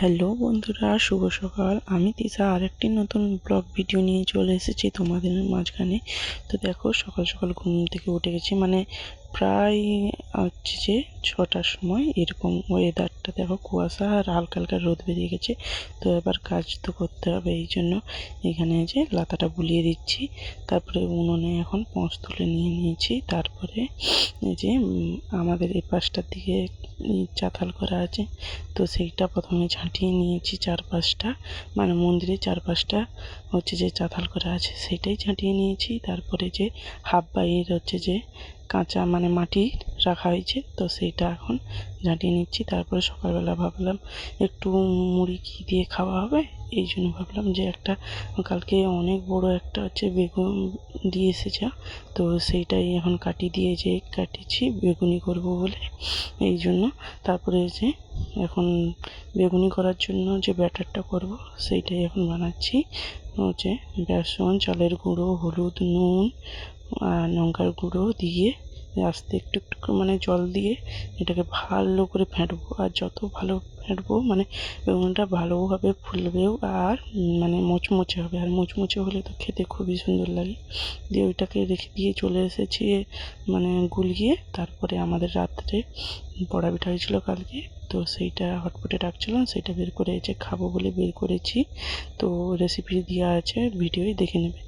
Hello বন্ধুরা, শুভ সকাল। আমি তিশা। আরেকটি নতুন ব্লগ ভিডিও নিয়ে চলে এসেছি তোমাদের মাঝখানে। তো দেখো, সকাল সকাল ঘুম থেকে উঠে গেছি। মানে প্রায় হচ্ছে যে ছটার সময় এরকম ওয়েদারটা দেখো কুয়াশা আর হালকা হালকা রোদ বেরিয়ে গেছে। তো এবার কাজ তো করতে হবে, এই জন্য এখানে যে লাতাটা বুলিয়ে দিচ্ছি। তারপরে উনুনে এখন পোঁচ তুলে নিয়ে নিয়েছি। তারপরে এই যে আমাদের এই পাশটার দিকে চাতাল করা আছে। তো সেইটা প্রথমে ঝাঁটিয়ে নিয়েছি চারপাশটা। মানে মন্দিরের চারপাশটা হচ্ছে যে চাতাল করা আছে সেটাই ঝাঁটিয়ে নিয়েছি। তারপরে যে হাফ বাইয়ের হচ্ছে যে কাঁচা মানে মাটি রাখা হয়েছে, তো সেইটা এখন ঝাঁটিয়ে নিচ্ছি। তারপরে সকালবেলা ভাবলাম একটু মুড়ি ঘি দিয়ে খাওয়া হবে, এই জন্য ভাবলাম যে একটা কালকে অনেক বড় একটা হচ্ছে বেগুন দিয়ে এসেছে, তো সেইটাই এখন কাটি দিয়ে যে কাটিছি বেগুনি করব বলে, এই জন্য। তারপরে যে এখন বেগুনি করার জন্য যে ব্যাটারটা করব, সেইটাই এখন বানাচ্ছি। হচ্ছে বেসন, চালের গুঁড়ো, হলুদ, নুন আর লঙ্কার গুঁড়ো দিয়ে আস্তে একটু একটু মানে জল দিয়ে এটাকে ভালো করে ফেটবো। আর যত ভালো ফেটবো মানে বেগুনটা ভালোভাবে ফুলবেও আর মানে মুচমুচে হবে। আর মুচমুচে হলে তো খেতে খুবই সুন্দর লাগে। দিয়ে ওইটাকে রেখে দিয়ে চলে এসেছি মানে গুলিয়ে। তারপরে আমাদের রাত্রে বড়া পিঠা হয়েছিল কালকে, তো সেইটা হটপটে রাখছিলাম, সেইটা বের করে এসে খাব বলে বের করেছি। তো রেসিপি দেওয়া আছে, ভিডিওই দেখে নেবে।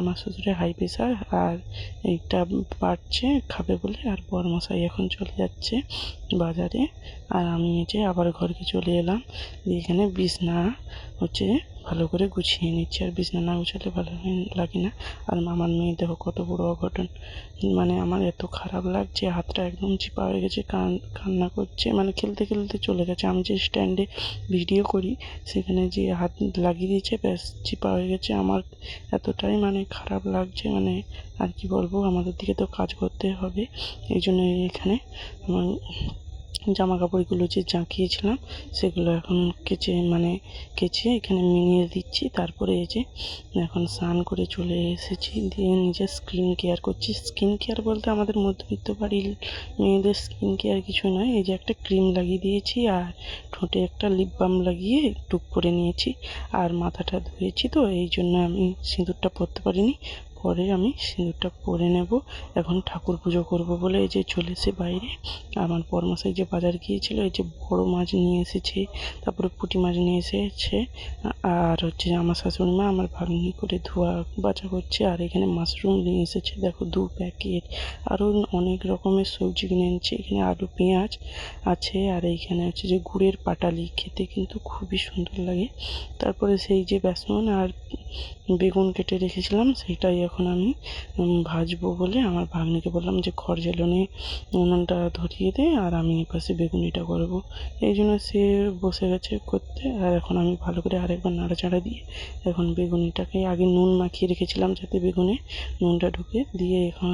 আমার শ্বশুরের হাই প্রেশার আর এইটা বাড়ছে, খাবে বলে, আর বর মশাই এখন চলে যাচ্ছে। বাজারে। আর আমি যে আবার ঘরকে চলে এলাম। এখানে বিছনা হচ্ছে ভালো করে গুছিয়ে নিচ্ছি আর বিছনা না গুছালে ভালো লাগে না। আর আমার মেয়ে দেখো কত বড় অঘটন। মানে আমার এত খারাপ লাগছে, হাতটা একদম চিপা হয়ে গেছে, কান, কান্না করছে মানে খেলতে খেলতে চলে গেছে। আমি যে স্ট্যান্ডে ভিডিও করি, সেখানে যে হাত লাগিয়ে দিয়েছে, ব্যাস চিপা হয়ে গেছে। আমার এতটাই মানে খারাপ লাগছে মানে আর কি বলব, আমাদের দিকে তো কাজ করতে হবে। এই জন্য এখানে আমার জামা কাপড়গুলো যে জাঁকিয়েছিলাম সেগুলো এখন কেচে মানে কেচে এখানে মিনিয়ে দিচ্ছি। তারপরে এই যে এখন স্নান করে চলে এসেছি। দিয়ে নিজের স্কিন কেয়ার করছি। স্কিন কেয়ার বলতে আমাদের মধ্যবিত্ত বাড়ির মেয়েদের স্কিন কেয়ার কিছু নয়। এই যে একটা ক্রিম লাগিয়ে দিয়েছি আর ঠোঁটে একটা লিপ বাম লাগিয়ে টুক করে নিয়েছি। আর মাথাটা ধুয়েছি তো, এই জন্য আমি সিঁদুরটা পরতে পারিনি। পরে আমি সিঁদুরটা পরে নেব। এখন ঠাকুর পুজো করব বলে এই যে চলেছে বাইরে। আমার বরমশাই যে বাজার গিয়েছিল, এই যে বড় মাছ নিয়ে এসেছে, তারপরে পুঁটি মাছ নিয়ে এসেছে, আর হচ্ছে আমার শাশুড়ি মা, আমার ভাগ্নি করে ধোয়া বাছা করছে, আর এখানে মাশরুম নিয়ে এসেছে। দেখো দু প্যাকেট। আরও অনেক রকমের সবজি কিনে এনেছে। এখানে আলু, পেঁয়াজ আছে, আর এইখানে হচ্ছে যে গুড়ের পাটালি। খেতে কিন্তু খুবই সুন্দর লাগে। তারপরে সেই যে বেসন আর বেগুন কেটে রেখেছিলাম সেইটাই এখন আমি ভাজবো বলে আমার ভাগ্নিকে বললাম যে, খড় জ্বালনে উনুনটা ধরিয়ে দে আর আমি এপাশে বেগুনিটা করব। এই জন্য সে বসে গেছে করতে আর এখন আমি ভালো করে আরেকবার নাড়াচাড়া দিয়ে এখন বেগুনিটাকে আগে নুন মাখিয়ে রেখেছিলাম যাতে বেগুনে নুনটা ঢুকে। দিয়ে এখন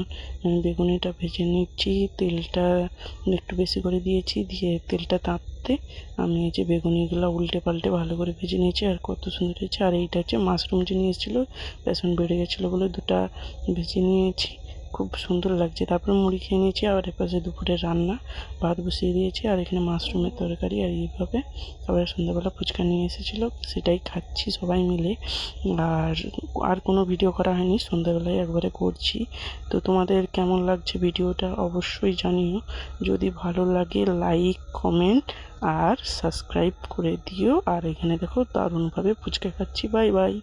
বেগুনিটা ভেজে নিচ্ছি, তেলটা একটু বেশি করে দিয়েছি, দিয়ে তেলটা তাপতে আমি এই যে বেগুনিগুলো উল্টে পাল্টে ভালো করে ভেজে নিয়েছি আর কত সুন্দর হয়েছে। আর এইটা হচ্ছে মাশরুম যে নিয়ে এসেছিল, বেসন বেড়ে গেছিল বলে দুটা ভেজে নিয়েছি। খুব সুন্দর লাগছে। তারপরে মুড়ি খেয়ে নিয়েছি আর এপাশে দুপুরে রান্না। ভাত বসিয়ে দিয়েছি আর এখানে মাশরুমের তরকারি আর এইভাবে আবার সন্ধ্যাবেলা ফুচকা নিয়ে এসেছিল, সেটাই খাচ্ছি সবাই মিলে। আর আর কোনো ভিডিও করা হয়নি, সন্ধ্যাবেলায় একবারে করছি। তো তোমাদের কেমন লাগছে ভিডিওটা অবশ্যই জানিও। যদি ভালো লাগে, লাইক, কমেন্ট আর সাবস্ক্রাইব করে দিও। আর এখানে দেখো দারুণভাবে ফুচকা খাচ্ছি। Bye bye.